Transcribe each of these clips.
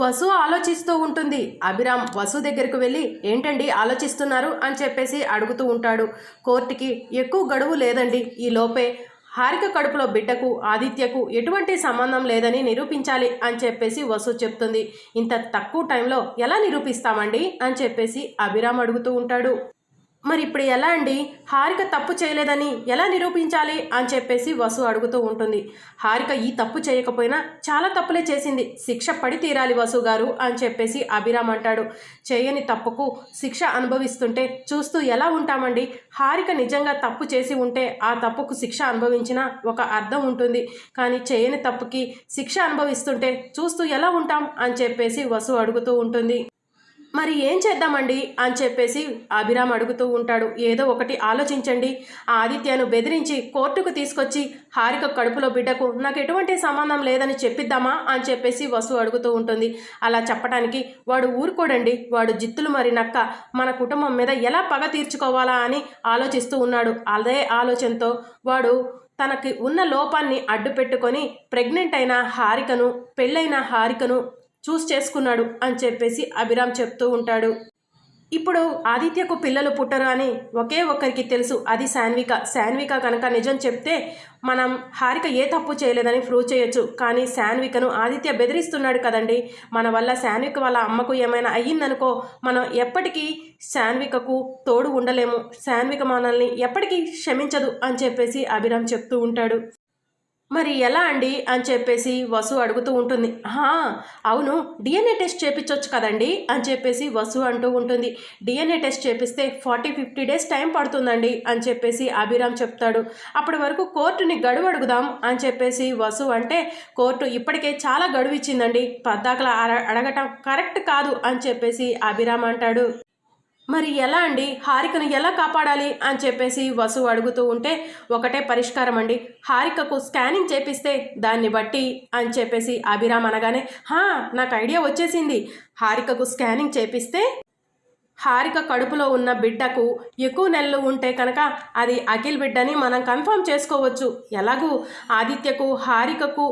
వసు ఆలోచిస్తూ ఉంటుంది. అభిరామ్ వసు దగ్గరకు వెళ్ళి ఏంటండి ఆలోచిస్తున్నారు? అని చెప్పేసి అడుగుతూ ఉంటాడు. కోర్టుకి ఎక్కువ గడువు లేదండి. ఈ లోపే హారిక కడుపులో బిడ్డకు ఆదిత్యకు ఎటువంటి సంబంధం లేదని నిరూపించాలి అని చెప్పేసి వసు చెప్తుంది. ఇంత తక్కువ టైంలో ఎలా నిరూపిస్తామండి? అని చెప్పేసి అభిరామ్ అడుగుతూ ఉంటాడు. మరి ఇప్పుడు ఎలా అండి? హారిక తప్పు చేయలేదని ఎలా నిరూపించాలి? అని చెప్పేసి వసు అడుగుతూ ఉంటుంది. హారిక ఈ తప్పు చేయకపోయినా చాలా తప్పులే చేసింది. శిక్ష పడి తీరాలి వసు గారు అని చెప్పేసి అభిరామ్ అంటాడు. చేయని తప్పుకు శిక్ష అనుభవిస్తుంటే చూస్తూ ఎలా ఉంటామండి? హారిక నిజంగా తప్పు చేసి ఉంటే ఆ తప్పుకు శిక్ష అనుభవించిన ఒక అర్థం ఉంటుంది. కానీ చేయని తప్పుకి శిక్ష అనుభవిస్తుంటే చూస్తూ ఎలా ఉంటాం? అని చెప్పేసి వసు అడుగుతూ ఉంటుంది. మరి ఏం చేద్దామండి? అని చెప్పేసి అభిరామ్ అడుగుతూ ఉంటాడు. ఏదో ఒకటి ఆలోచించండి. ఆ ఆదిత్యను బెదిరించి కోర్టుకు తీసుకొచ్చి హారిక కడుపులో బిడ్డకు నాకు ఎటువంటి సంబంధం లేదని చెప్పిద్దామా? అని చెప్పేసి వసు అడుగుతూ ఉంటుంది. అలా చెప్పడానికి వాడు ఊరుకోడండి. వాడు జిత్తులు మరి నక్క. మన కుటుంబం మీద ఎలా పగ తీర్చుకోవాలా అని ఆలోచిస్తూ ఉన్నాడు. అదే ఆలోచనతో వాడు తనకి ఉన్న లోపాన్ని అడ్డు పెట్టుకొని ప్రెగ్నెంట్ అయిన హారికను పెళ్ళైన హారికను చూస్ చేసుకున్నాడు అని చెప్పేసి అభిరామ్ చెప్తూ ఉంటాడు. ఇప్పుడు ఆదిత్యకు పిల్లలు పుట్టరు అని ఒకే ఒక్కరికి తెలుసు అది శాన్విక. శాన్విక కనుక నిజం చెప్తే మనం హారిక ఏ తప్పు చేయలేదని ప్రూవ్ చేయొచ్చు. కానీ శాన్వికను ఆదిత్య బెదిరిస్తున్నాడు కదండి. మన వల్ల శాన్విక వాళ్ళ అమ్మకు ఏమైనా అయ్యిందనుకో మనం ఎప్పటికీ శాన్వికకు తోడు ఉండలేము. శాన్విక మనల్ని ఎప్పటికీ క్షమించదు అని చెప్పేసి అభిరామ్ చెప్తూ ఉంటాడు. మరి ఎలా అండి? అని చెప్పేసి వసు అడుగుతూ ఉంటుంది. అవును డిఎన్ఏ టెస్ట్ చేపించవచ్చు కదండి? అని చెప్పేసి వసు అంటూ ఉంటుంది. డిఎన్ఏ టెస్ట్ చేపిస్తే ఫార్టీ ఫిఫ్టీ డేస్ టైం పడుతుందండి? అని చెప్పేసి అభిరామ్ చెప్తాడు. అప్పటి వరకు కోర్టుని గడువు అడుగుదాం అని చెప్పేసి వసు అంటే కోర్టు ఇప్పటికే చాలా గడువు ఇచ్చిందండి. పద్దాకలా అడగటం కరెక్ట్ కాదు అని చెప్పేసి అభిరామ్ అంటాడు. మరి ఎలా అండి? హారికను ఎలా కాపాడాలి? అని చెప్పేసి వసు అడుగుతూ ఉంటే ఒకటే పరిష్కారం అండి. హారికకు స్కానింగ్ చేపిస్తే దాన్ని బట్టి అని చెప్పేసి అభిరామ్ అనగానే హా నాకు ఐడియా వచ్చేసింది. హారికకు స్కానింగ్ చేపిస్తే హారిక కడుపులో ఉన్న బిడ్డకు ఎక్కువ నెలలు ఉంటే కనుక అది అఖిల్ బిడ్డని మనం కన్ఫర్మ్ చేసుకోవచ్చు. ఎలాగూ ఆదిత్యకు హారికకు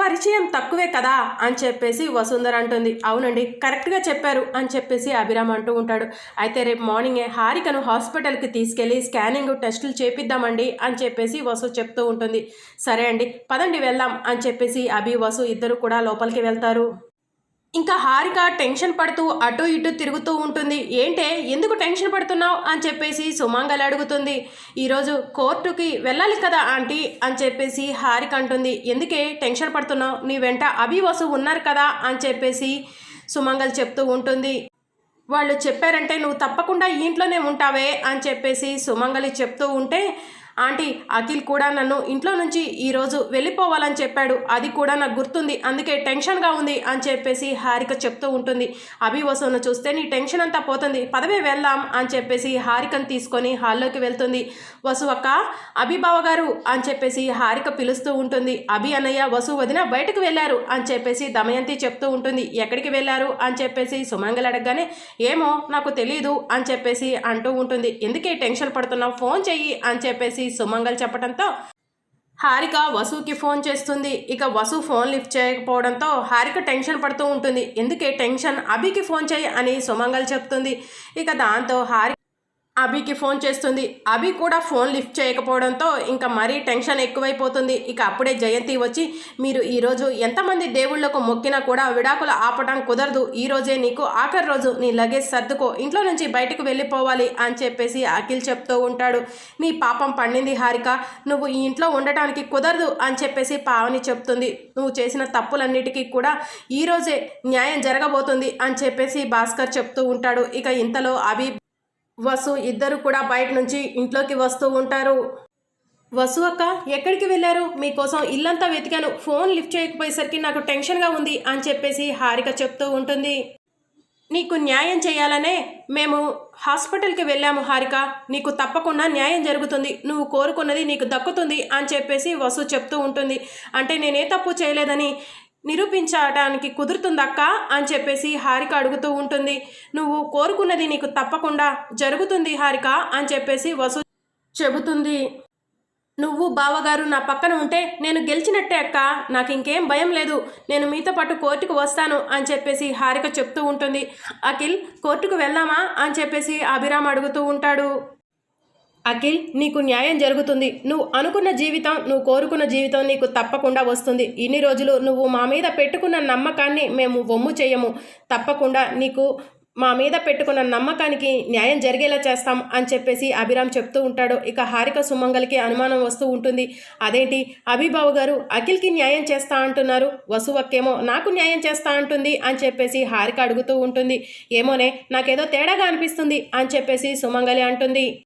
పరిచయం తక్కువే కదా అని చెప్పేసి వసుంధర అంటుంది. అవునండి కరెక్ట్గా చెప్పారు అని చెప్పేసి అభిరామ్ అంటూ ఉంటాడు. అయితే రేపు మార్నింగే హారికను హాస్పిటల్కి తీసుకెళ్ళి స్కానింగ్ టెస్టులు చేపిద్దామండి అని చెప్పేసి వసు చెప్తూ ఉంటుంది. సరే అండి పదండి వెళ్దాం అని చెప్పేసి అభి వసు ఇద్దరు కూడా లోపలికి వెళ్తారు. ఇంకా హారిక టెన్షన్ పడుతూ అటు ఇటు తిరుగుతూ ఉంటుంది. ఏంటే ఎందుకు టెన్షన్ పడుతున్నావు? అని చెప్పేసి సుమాంగల్ అడుగుతుంది. ఈరోజు కోర్టుకి వెళ్ళాలి కదా ఆంటీ? అని చెప్పేసి హారిక అంటుంది. ఎందుకే టెన్షన్ పడుతున్నావు? నీ వెంట అభి వసు ఉన్నారు కదా? అని చెప్పేసి సుమంగల్ చెప్తూ ఉంటుంది. వాళ్ళు చెప్పారంటే నువ్వు తప్పకుండా ఇంట్లోనే ఉంటావే? అని చెప్పేసి సుమంగలి చెప్తూ ఉంటే ఆంటీ అఖిల్ కూడా నన్ను ఇంట్లో నుంచి ఈరోజు వెళ్ళిపోవాలని చెప్పాడు. అది కూడా నాకు గుర్తుంది. అందుకే టెన్షన్గా ఉంది అని చెప్పేసి హారిక చెప్తూ ఉంటుంది. అభివసును చూస్తే నీ టెన్షన్ అంతా పోతుంది. పదవే వెళ్దాం అని చెప్పేసి హారికను తీసుకొని హాల్లోకి వెళ్తుంది. వసు అక్క అభిబావ గారు అని చెప్పేసి హారిక పిలుస్తూ ఉంటుంది. అభి అన్నయ్య వసు వదిన బయటకు వెళ్ళారు అని చెప్పేసి దమయంతి చెప్తూ ఉంటుంది. ఎక్కడికి వెళ్ళారు అని చెప్పేసి సుమంగల్ అడగగానే ఏమో నాకు తెలియదు అని చెప్పేసి అంటూ ఉంటుంది. ఎందుకే టెన్షన్ పడుతున్నావు? ఫోన్ చెయ్యి అని చెప్పేసి సుమంగల్ చెప్పడంతో హారిక వసుకి ఫోన్ చేస్తుంది. ఇక వసు ఫోన్ లిఫ్ట్ చేయకపోవడంతో హారిక టెన్షన్ పడుతూ ఉంటుంది. ఎందుకే టెన్షన్? అభికి ఫోన్ చేయి అని సుమంగల్ చెప్తుంది. ఇక దాంతో హారి అభికి ఫోన్ చేస్తుంది. అభి కూడా ఫోన్ లిఫ్ట్ చేయకపోవడంతో ఇంకా మరీ టెన్షన్ ఎక్కువైపోతుంది. ఇక అప్పుడే జయంతి వచ్చి మీరు ఈరోజు ఎంతమంది దేవుళ్ళకు మొక్కినా కూడా విడాకులు ఆపటం కుదరదు. ఈరోజే నీకు ఆఖరి రోజు. నీ లగేజ్ సర్దుకో. ఇంట్లో నుంచి బయటకు వెళ్ళిపోవాలి అని చెప్పేసి అఖిల్ చెప్తూ ఉంటాడు. నీ పాపం పండింది హారిక. నువ్వు ఈ ఇంట్లో ఉండటానికి కుదరదు అని చెప్పేసి పావని చెప్తుంది. నువ్వు చేసిన తప్పులన్నిటికీ కూడా ఈ రోజే న్యాయం జరగబోతుంది అని చెప్పేసి భాస్కర్ చెప్తూ ఉంటాడు. ఇక ఇంతలో అభి వసు ఇద్దరు కూడా బయట నుంచి ఇంట్లోకి వస్తూ ఉంటారు. వసు అక్క ఎక్కడికి వెళ్ళారు? మీకోసం ఇల్లంతా వెతికాను. ఫోన్ లిఫ్ట్ చేయకపోయేసరికి నాకు టెన్షన్గా ఉంది అని చెప్పేసి హారిక చెప్తూ ఉంటుంది. నీకు న్యాయం చేయాలనే మేము హాస్పిటల్కి వెళ్ళాము హారిక. నీకు తప్పకుండా న్యాయం జరుగుతుంది. నువ్వు కోరుకున్నది నీకు దక్కుతుంది అని చెప్పేసి వసు చెప్తూ ఉంటుంది. అంటే నేనే తప్పు చేయలేదని నిరూపించడానికి కుదురుతుందక్క అని చెప్పేసి హారిక అడుగుతూ ఉంటుంది. నువ్వు కోరుకున్నది నీకు తప్పకుండా జరుగుతుంది హారిక అని చెప్పేసి వసు చెబుతుంది. నువ్వు బావగారు నా పక్కన ఉంటే నేను గెలిచినట్టే అక్క. నాకు ఇంకేం భయం లేదు. నేను మీతో పాటు కోర్టుకు వస్తాను అని చెప్పేసి హారిక చెప్తూ ఉంటుంది. అఖిల్ కోర్టుకు వెళ్దామా అని చెప్పేసి అభిరామ్ అడుగుతూ ఉంటాడు. అఖిల్ నీకు న్యాయం జరుగుతుంది. నువ్వు అనుకున్న జీవితం నువ్వు కోరుకున్న జీవితం నీకు తప్పకుండా వస్తుంది. ఇన్ని రోజులు నువ్వు మా మీద పెట్టుకున్న నమ్మకాన్ని మేము వమ్ము చేయము. తప్పకుండా నీకు మా మీద పెట్టుకున్న నమ్మకానికి న్యాయం జరిగేలా చేస్తాం అని చెప్పేసి అభిరామ్ చెప్తూ ఉంటాడు. ఇక హారిక సుమంగలికి అనుమానం వస్తూ ఉంటుంది. అదేంటి? అభిబాబు గారు అఖిల్కి న్యాయం చేస్తా అంటున్నారు. వసువక్కేమో నాకు న్యాయం చేస్తా అంటుంది అని చెప్పేసి హారిక అడుగుతూ ఉంటుంది. ఏమోనే నాకేదో తేడాగా అనిపిస్తుంది అని చెప్పేసి సుమంగలి అంటుంది.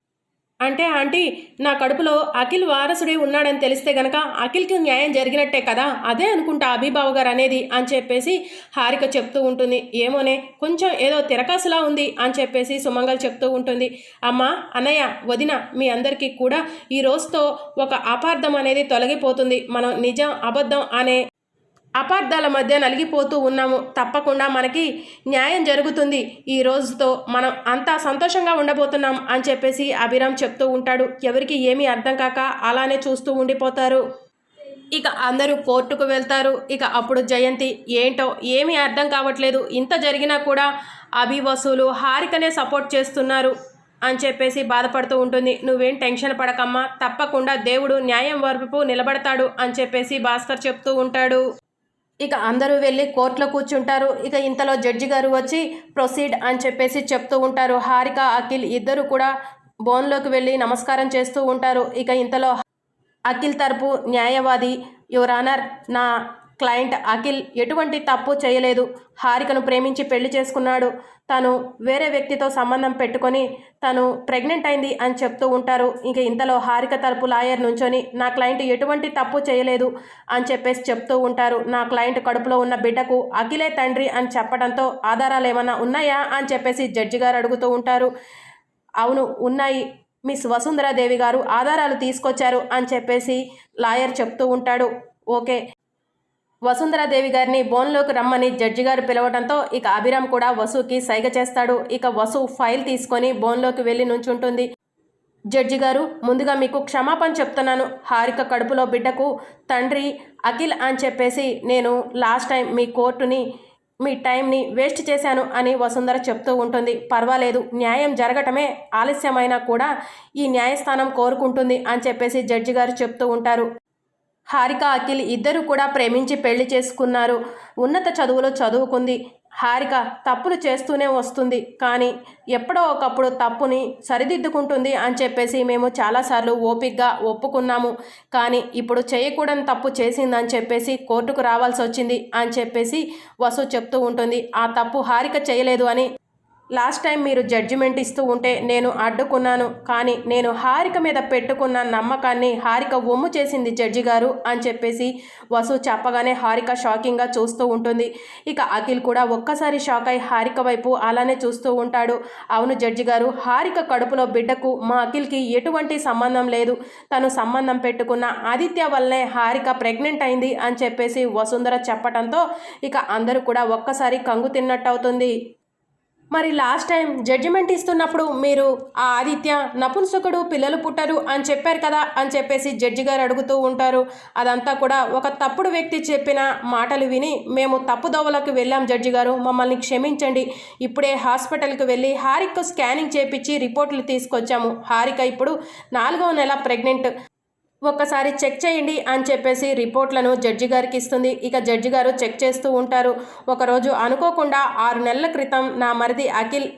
అంటే ఆంటీ నా కడుపులో అఖిల్ వారసుడే ఉన్నాడని తెలిస్తే గనక అఖిల్కి న్యాయం జరిగినట్టే కదా? అదే అనుకుంటా అభిబాబు గారు అనేది అని చెప్పేసి హారిక చెప్తూ ఉంటుంది. ఏమోనే కొంచెం ఏదో తిరకాసులా ఉంది అని చెప్పేసి సుమంగల్ చెప్తూ ఉంటుంది. అమ్మ అన్నయ్య వదిన మీ అందరికీ కూడా ఈ రోజుతో ఒక అపార్థం అనేది తొలగిపోతుంది. మనం నిజం అబద్ధం అనే అపార్థాల మధ్య నలిగిపోతూ ఉన్నాము. తప్పకుండా మనకి న్యాయం జరుగుతుంది. ఈ రోజుతో మనం అంతా సంతోషంగా ఉండబోతున్నాం అని చెప్పేసి అభిరామ్ చెప్తూ ఉంటాడు. ఎవరికి ఏమీ అర్థం కాక అలానే చూస్తూ ఉండిపోతారు. ఇక అందరూ కోర్టుకు వెళ్తారు. ఇక అప్పుడు జయంతి. ఏంటో ఏమీ అర్థం కావట్లేదు. ఇంత జరిగినా కూడా అభి వసూలు హారికనే సపోర్ట్ చేస్తున్నారు అని చెప్పేసి బాధపడుతూ ఉంటుంది. నువ్వేం టెన్షన్ పడకమ్మా. తప్పకుండా దేవుడు న్యాయం వరపు నిలబడతాడు అని చెప్పేసి భాస్కర్ చెప్తూ ఉంటాడు. ఇక అందరూ వెళ్ళి కోర్టులో కూర్చుంటారు. ఇక ఇంతలో జడ్జి గారు వచ్చి ప్రొసీడ్ అని చెప్పేసి చెప్తూ ఉంటారు. హారిక అఖిల్ ఇద్దరు కూడా బోన్లోకి వెళ్ళి నమస్కారం చేస్తూ ఉంటారు. ఇక ఇంతలో అఖిల్ తరపు న్యాయవాది యువర్ ఆనర్ నా క్లయింట్ అఖిల్ ఎటువంటి తప్పు చేయలేదు. హారికను ప్రేమించి పెళ్ళి చేసుకున్నాడు. తను వేరే వ్యక్తితో సంబంధం పెట్టుకొని తను ప్రెగ్నెంట్ అయింది అని చెప్తూ ఉంటారు. ఇంక ఇంతలో హారిక తరపు లాయర్ నుంచొని నా క్లయింట్ ఎటువంటి తప్పు చేయలేదు అని చెప్పేసి చెప్తూ ఉంటారు. నా క్లయింట్ కడుపులో ఉన్న బిడ్డకు అఖిలే తండ్రి అని చెప్పడంతో ఆధారాలు ఏమన్నా ఉన్నాయా అని చెప్పేసి జడ్జి గారు అడుగుతూ ఉంటారు. అవును ఉన్నాయి. మిస్ వసుంధరాదేవి గారు ఆధారాలు తీసుకొచ్చారు అని చెప్పేసి లాయర్ చెప్తూ ఉంటాడు. ఓకే వసుంధరాదేవి గారిని బోన్లోకి రమ్మని జడ్జి గారు పిలవడంతో ఇక అభిరామ్ కూడా వసుకి సైగ చేస్తాడు. ఇక వసు ఫైల్ తీసుకొని బోన్లోకి వెళ్ళి నుంచుంటుంది. జడ్జి గారు ముందుగా మీకు క్షమాపణ చెప్తున్నాను. హారిక కడుపులో బిడ్డకు తండ్రి అఖిల్ అని చెప్పేసి నేను లాస్ట్ టైం మీ కోర్టుని మీ టైంని వేస్ట్ చేశాను అని వసుంధర చెప్తూ ఉంటుంది. పర్వాలేదు న్యాయం జరగటమే ఆలస్యమైనా కూడా ఈ న్యాయస్థానం కోరుకుంటుంది అని చెప్పేసి జడ్జి గారు చెప్తూ ఉంటారు. హారిక అఖిల్ ఇద్దరు కూడా ప్రేమించి పెళ్ళి చేసుకున్నారు. ఉన్నత చదువులో చదువుకుంది. హారిక తప్పులు చేస్తూనే వస్తుంది. కానీ ఎప్పుడో ఒకప్పుడు తప్పుని సరిదిద్దుకుంటుంది అని చెప్పేసి మేము చాలాసార్లు ఓపిక్గా ఒప్పుకున్నాము. కానీ ఇప్పుడు చేయకూడని తప్పు చేసిందని చెప్పేసి కోర్టుకు రావాల్సి వచ్చింది అని చెప్పేసి వసు చెప్తూ ఉంటుంది. ఆ తప్పు హారిక చేయలేదు అని లాస్ట్ టైం మీరు జడ్జిమెంట్ ఇస్తూ ఉంటే నేను అడ్డుకున్నాను కానీ నేను హారిక మీద పెట్టుకున్న నమ్మకాన్ని హారిక ఒమ్ము చేసింది జడ్జి గారు అని చెప్పేసి వసు చెప్పగానే హారిక షాకింగ్గా చూస్తూ ఉంటుంది. ఇక అఖిల్ కూడా ఒక్కసారి షాక్ అయి హారిక వైపు అలానే చూస్తూ ఉంటాడు. అవును జడ్జి గారు హారిక కడుపులో బిడ్డకు మా అఖిల్కి ఎటువంటి సంబంధం లేదు. తను సంబంధం పెట్టుకున్న ఆదిత్య వల్లనే హారిక ప్రెగ్నెంట్ అయింది అని చెప్పేసి వసుంధర చెప్పడంతో ఇక అందరూ కూడా ఒక్కసారి కంగు తిన్నట్టు అవుతుంది మరి లాస్ట్ టైం జడ్జిమెంట్ ఇస్తున్నప్పుడు మీరు ఆ ఆదిత్య నపుంసకుడు పిల్లలు పుట్టరు అని చెప్పారు కదా అని చెప్పేసి జడ్జి గారు అడుగుతూ ఉంటారు. అదంతా కూడా ఒక తప్పుడు వ్యక్తి చెప్పిన మాటలు విని మేము తప్పుదోవలకు వెళ్ళాం జడ్జి గారు. మమ్మల్ని క్షమించండి. ఇప్పుడే హాస్పిటల్కి వెళ్ళి హారిక్ స్కానింగ్ చేపించి రిపోర్ట్లు తీసుకొచ్చాము. హారిక ఇప్పుడు నాలుగవ నెల ప్రెగ్నెంట్ ఒక్కసారి చెక్ చేయండి అని చెప్పేసి రిపోర్ట్లను జడ్జి గారికి ఇస్తుంది. ఇక జడ్జి గారు చెక్ చేస్తూ ఉంటారు. ఒకరోజు అనుకోకుండా ఆరు నెలల క్రితం నా మరిది అఖిల్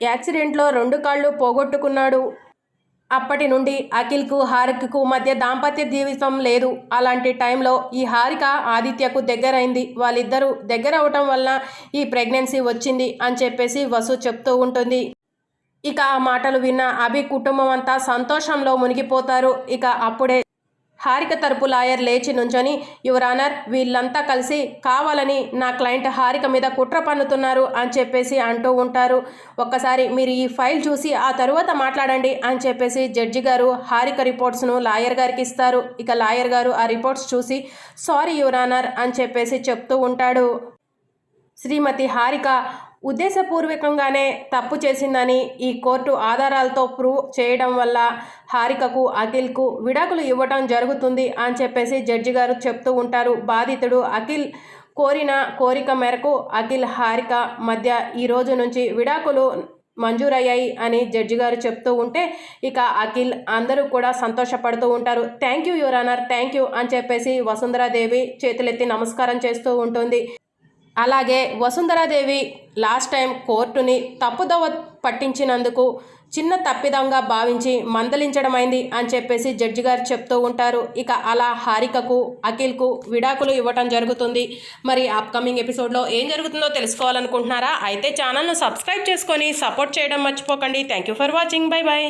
యాక్సిడెంట్లో రెండు కాళ్ళు పోగొట్టుకున్నాడు. అప్పటి నుండి అఖిల్కు హారికకు మధ్య దాంపత్య జీవితం లేదు. అలాంటి టైంలో ఈ హారిక ఆదిత్యకు దగ్గరైంది. వాళ్ళిద్దరూ దగ్గర అవటం వల్ల ఈ ప్రెగ్నెన్సీ వచ్చింది అని చెప్పేసి వసు చెప్తూ ఉంటుంది. ఇక ఆ మాటలు విన్న అభి కుటుంబం అంతా సంతోషంలో మునిగిపోతారు. ఇక అప్పుడే హారిక తరపు లాయర్ లేచి నుంచొని యువరానర్ వీళ్ళంతా కలిసి కావాలని నా క్లయింట్ హారిక మీద కుట్ర పన్నుతున్నారు అని చెప్పేసి అంటూ ఉంటారు. ఒక్కసారి మీరు ఈ ఫైల్ చూసి ఆ తరువాత మాట్లాడండి అని చెప్పేసి జడ్జి గారు హారిక రిపోర్ట్స్ను లాయర్ గారికి ఇస్తారు. ఇక లాయర్ గారు ఆ రిపోర్ట్స్ చూసి సారీ యువరానర్ అని చెప్పేసి చెప్తూ ఉంటాడు. శ్రీమతి హారిక ఉద్దేశపూర్వకంగానే తప్పు చేసిందని ఈ కోర్టు ఆధారాలతో ప్రూవ్ చేయడం వల్ల హారికకు అఖిల్కు విడాకులు ఇవ్వటం జరుగుతుంది అని చెప్పేసి జడ్జి గారు చెప్తూ ఉంటారు. బాధితుడు అఖిల్ కోరిన కోరిక మేరకు అఖిల్ హారిక మధ్య ఈ రోజు నుంచి విడాకులు మంజూరయ్యాయి అని జడ్జి గారు చెప్తూ ఉంటే ఇక అఖిల్ అందరూ కూడా సంతోషపడుతూ ఉంటారు. Thank you your honour. Thank you అని చెప్పేసి వసుంధరాదేవి చేతులెత్తి నమస్కారం చేస్తూ ఉంటుంది. అలాగే వసుంధరాదేవి లాస్ట్ టైం కోర్టుని తప్పుదవ పట్టించినందుకు చిన్న తప్పిదంగా భావించి మందలించడమైంది అని చెప్పేసి జడ్జి గారు చెప్తూ ఉంటారు. ఇక అలా హారికకు అఖిల్కు విడాకులు ఇవ్వటం జరుగుతుంది. మరి అప్కమింగ్ ఎపిసోడ్లో ఏం జరుగుతుందో తెలుసుకోవాలనుకుంటున్నారా? అయితే ఛానల్ను సబ్స్క్రైబ్ చేసుకొని సపోర్ట్ చేయడం మర్చిపోకండి. Thank you for watching bye bye